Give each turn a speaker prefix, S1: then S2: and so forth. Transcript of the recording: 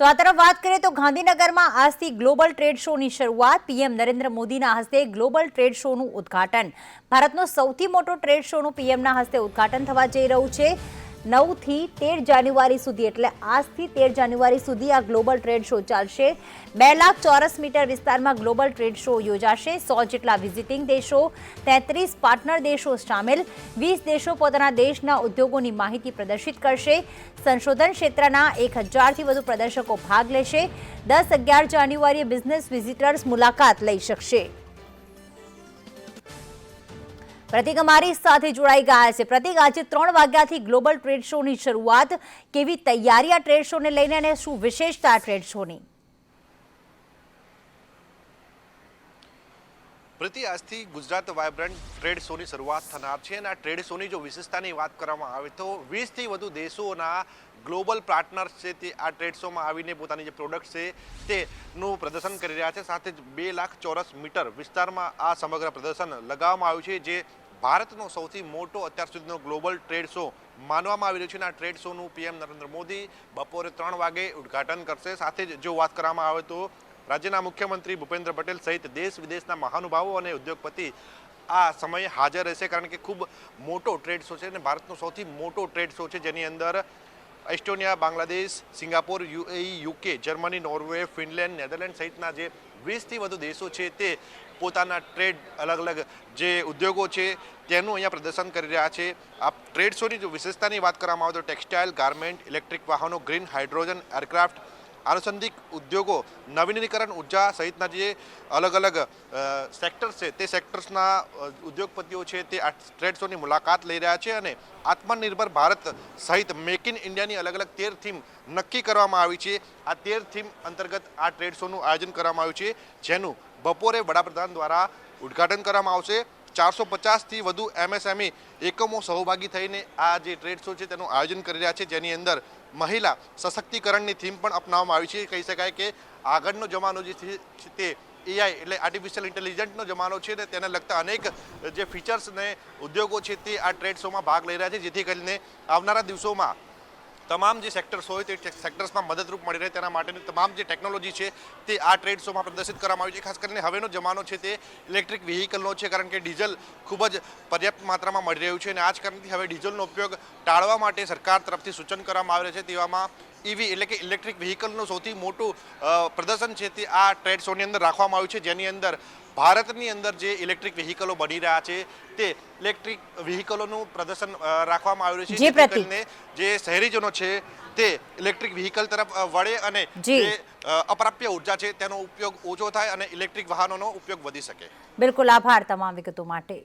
S1: તો આ તરફ વાત કરીએ તો ગાંધીનગરમાં આજથી ગ્લોબલ ટ્રેડ શોની શરૂઆત. પીએમ નરેન્દ્ર મોદીના હસ્તે ગ્લોબલ ટ્રેડ શોનું ઉદ્ઘાટન. ભારતનો સૌથી મોટો ટ્રેડ શોનું પીએમના હસ્તે ઉદ્ઘાટન થવા જઈ રહ્યું છે. નવથી તેર જાન્યુઆરી સુધી, એટલે આજથી તેર જાન્યુઆરી સુધી આ ગ્લોબલ ટ્રેડ શો ચાલશે. બે લાખ ચોરસ મીટર વિસ્તારમાં ગ્લોબલ ટ્રેડ શો યોજાશે. સો જેટલા વિઝિટિંગ દેશો, તેત્રીસ પાર્ટનર દેશો સામેલ. વીસ દેશો પોતાના દેશના ઉદ્યોગોની માહિતી પ્રદર્શિત કરશે. સંશોધન ક્ષેત્રના એક હજારથી વધુ પ્રદર્શકો ભાગ લેશે. દસ અગિયાર જાન્યુઆરીએ બિઝનેસ વિઝિટર્સ મુલાકાત લઈ શકશે. પ્રતિક અમારી સાથે જોડાઈ ગયા છે. પ્રતિક, આજે ત્રણ વાગ્યાથી ગ્લોબલ ટ્રેડ શોની શરૂઆત. કેવી તૈયારી આ ટ્રેડ શોને લઈને અને શું વિશેષતા ટ્રેડ શોની?
S2: પ્રતિ, આજથી ગુજરાત વાઇબ્રન્ટ ટ્રેડ શોની શરૂઆત થનાર છે અને આ ટ્રેડ શોની જો વિશેષતાની વાત કરવામાં આવે તો વીસથી વધુ દેશોના ગ્લોબલ પાર્ટનર્સ છે તે આ ટ્રેડ શોમાં આવીને પોતાની જે પ્રોડક્ટ છે તેનું પ્રદર્શન કરી રહ્યા છે. સાથે જ બે લાખ ચોરસ મીટર વિસ્તારમાં આ સમગ્ર પ્રદર્શન લગાવવામાં આવ્યું છે, જે ભારતનો સૌથી મોટો અત્યાર સુધીનો ગ્લોબલ ટ્રેડ શો માનવામાં આવી રહ્યો છે અને આ ટ્રેડ શોનું પીએમ નરેન્દ્ર મોદી બપોરે ત્રણ વાગે ઉદ્ઘાટન કરશે. સાથે જ જો વાત કરવામાં આવે તો રાજ્યના મુખ્યમંત્રી ભૂપેન્દ્ર પટેલ સહિત દેશ વિદેશના મહાનુભાવો અને ઉદ્યોગપતિ આ સમયે હાજર રહેશે કારણ કે ખૂબ મોટો ટ્રેડ શો છે અને ભારતનો સૌથી મોટો ટ્રેડ શો છે જેની અંદર Estonia, Bangladesh, Singapore, UAE, UK, Germany, Norway, Finland, Netherland સહિતના જે વીસથી વધુ દેશો છે તે પોતાના ટ્રેડ અલગ અલગ જે ઉદ્યોગો છે તેનું અહીંયા પ્રદર્શન કરી રહ્યા છે. આ ટ્રેડ શોની જો વિશેષતાની વાત કરવામાં આવે તો ટેક્સટાઇલ, ગાર્મેન્ટ, ઇલેક્ટ્રિક વાહનો, ગ્રીન હાઇડ્રોજન, એરક્રાફ્ટ આનુષંગિક ઉદ્યોગો, નવીનીકરણ ઊર્જા સહિતના જે અલગ અલગ સેક્ટર્સ છે, તે સેક્ટર્સના ઉદ્યોગપતિઓ છે તે આ ટ્રેડ શોની મુલાકાત લઈ રહ્યા છે અને આત્મનિર્ભર ભારત સહિત મેક ઇન ઇન્ડિયાની અલગ અલગ તેર થીમ નક્કી કરવામાં આવી છે. આ તેર થીમ અંતર્ગત આ ટ્રેડ શોનું આયોજન કરવામાં આવ્યું છે, જેનું બપોરે વડાપ્રધાન દ્વારા ઉદ્ઘાટન કરવામાં આવશે. ચારસો પચાસથી વધુ એમએસએમઈ એકમો સહભાગી થઈને આ જે ટ્રેડ શો છે તેનું આયોજન કરી રહ્યા છે. જેની અંદર મહિલા સશક્તિકરણની થીમ પણ અપનાવવામાં આવી છે. કહી શકાય કે આગળનો જમાનો જે છે તે એઆઈ એટલે આર્ટિફિશિયલ ઇન્ટેલિજન્ટનો જમાનો છે ને તેને લગતા અનેક જે ફીચર્સ ને ઉદ્યોગો છે તે આ ટ્રેડ શોમાં ભાગ લઈ રહ્યા છે. જેથી કરીને આવનારા દિવસોમાં તમામ જે સેક્ટર્સ હોય તે સેક્ટર્સમાં મદદરૂપ મળી રહે તેના માટેની તમામ જે ટેકનોલોજી છે તે આ ટ્રેડ શોમાં પ્રદર્શિત કરવામાં આવી છે. ખાસ કરીને હવેનો જમાનો છે તે ઇલેક્ટ્રિક વ્હીકલનો છે, કારણ કે ડીઝલ ખૂબ જ પર્યાપ્ત માત્રામાં મળી રહ્યું છે અને આ જ કારણથી હવે ડીઝલનો ઉપયોગ ટાળવા માટે સરકાર તરફથી સૂચન કરવામાં આવે છે. તેવામાં ઈવી એટલે કે ઇલેક્ટ્રિક વ્હીકલનું સૌથી મોટું પ્રદર્શન છે તે આ ટ્રેડ શોની અંદર રાખવામાં આવ્યું છે જેની અંદર ભારતની અંદર જે ઇલેક્ટ્રિક વ્હીકલો બની રહ્યા છે તે ઇલેક્ટ્રિક વ્હીકલોનું પ્રદર્શન રાખવામાં રાખવામાં આવ્યું છે.
S1: જી,
S2: જે શહેરીજનો છે તે ઇલેક્ટ્રિક વ્હીકલ તરફ વળે અને
S1: જે.
S2: અપ્રાપ્ય ઊર્જા છે તેનો ઉપયોગ ઓછો થાય અને ઇલેક્ટ્રિક વાહનોનો ઉપયોગ વધી શકે.
S1: બિલકુલ આભાર તમામ વિગતો માટે.